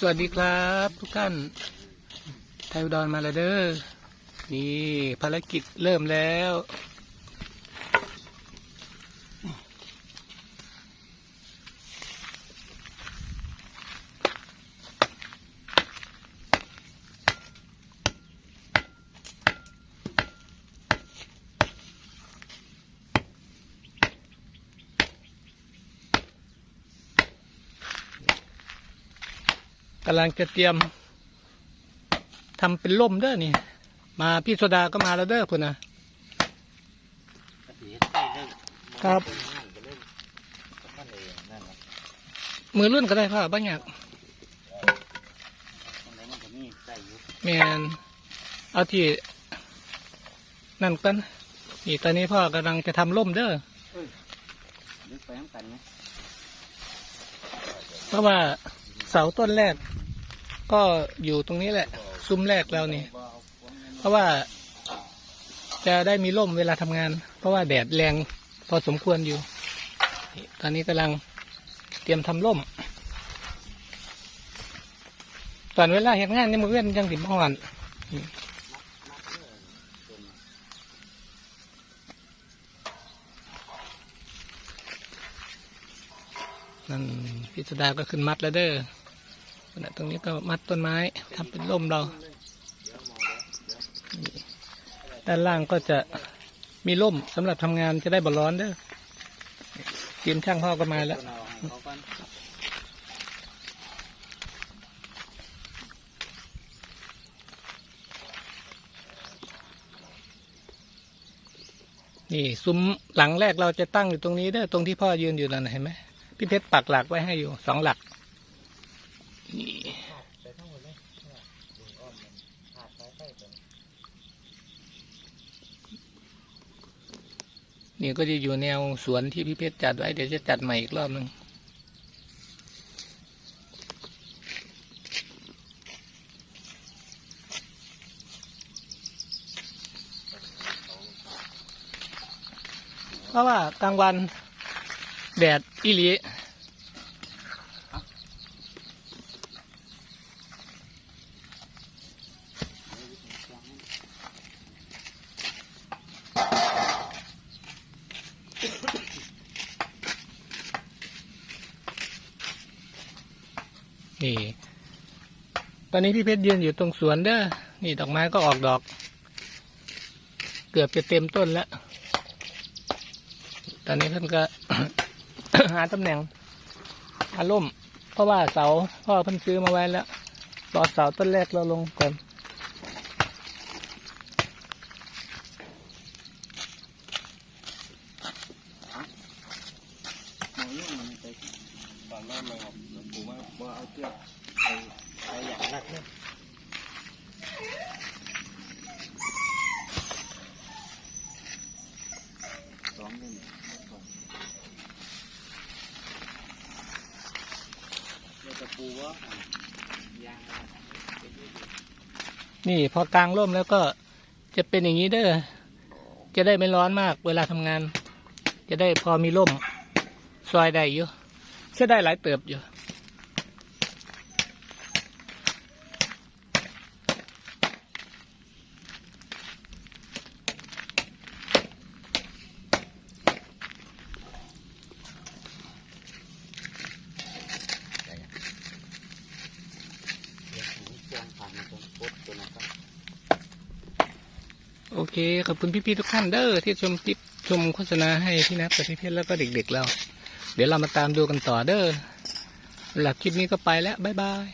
สวัสดีครับ ทุกท่าน ไทยอุดรมาแล้วเด้อนี่ภารกิจเริ่มแล้ว กำลังจะเตรียมทำเป็นล่มเด้อนี่ มาพี่โซดาก็มาแล้วเด้อคุณนะ ครับ มือรุ่นก็ได้พ่อบ้างอยากแมนเอาที่นั่นกันนี่ตอนนี้พ่อกำลังจะทำล่มเด้อเพราะว่าเสาต้นแรก ก็อยู่ตรงนี้แหละ ซุ้มแรกแล้วนี่ เพราะว่า จะได้มีร่มเวลาทำงาน เพราะว่าแดดแรงพอสมควรอยู่ ตอนนี้กำลังเตรียมทำร่ม ตอนเวลาเห็นงานนี่มือเว้นยังสิบอ่อนนั่นพิสดาก็ขึ้นมัดแล้วเด้อ ขณะตรงนี้ก็มัดต้นไม้ทำเป็นร่มเรา ด้านล่างก็จะมีร่มสำหรับทำงานจะได้บ่ร้อนเด้อทีมช่างพ่อก็มาแล้วนี่ซุ้มหลังแรกเราจะตั้งอยู่ตรงนี้เด้อตรงที่พ่อยืนอยู่นั่นเห็นไหมพี่เพชรปักหลักไว้ให้อยู่สองหลัก เนี่ก็จะอยู่แนวสวนที่พี่เพชรจัดไว้ เดี๋ยวจะจัดใหม่อีกรอบหนึ่งเพราะว่ากลางวันแดดอีหลี นี่ ตอนนี้พี่เพชรยืนอยู่ตรงสวนเด้อ นี่ดอกไม้ก็ออกดอก เกือบจะเต็มต้นแล้ว ตอนนี้ท่านก็ หาตำแหน่งอาร่ม เพราะว่าเสาพ่อเพิ่นซื้อมาไว้แล้ว รอเสาต้นแรกเราลงก่อนมองยุ่งมันไปตอนแรกเราหลว ปู่ว่าว่าเอาเชือกไปไปอย่างรัดเนี่ยสองเล่มเราจะปูว่ายางนี่พอกลางร่มแล้วก็จะเป็นอย่างนี้เด้อ จะได้ไม่ร้อนมาก เวลาทำงาน จะได้พอมีร่มซอยได้อยู่ใช้ได้หลายเติบอยู่ เดี๋ยวผมเชีย งผ่านตรงโคตรตัวนะครับโอเค ขอบคุณพี่ๆทุกท่านเด้อที่ชมคลิปชมโฆษณาให้พี่นับกับพี่เพชรแล้วก็เด็กๆเรา เดี๋ยวเรามาตามดูกันต่อเด้อหลักคลิปนี้ก็ไปแล้ว บ๊ายบาย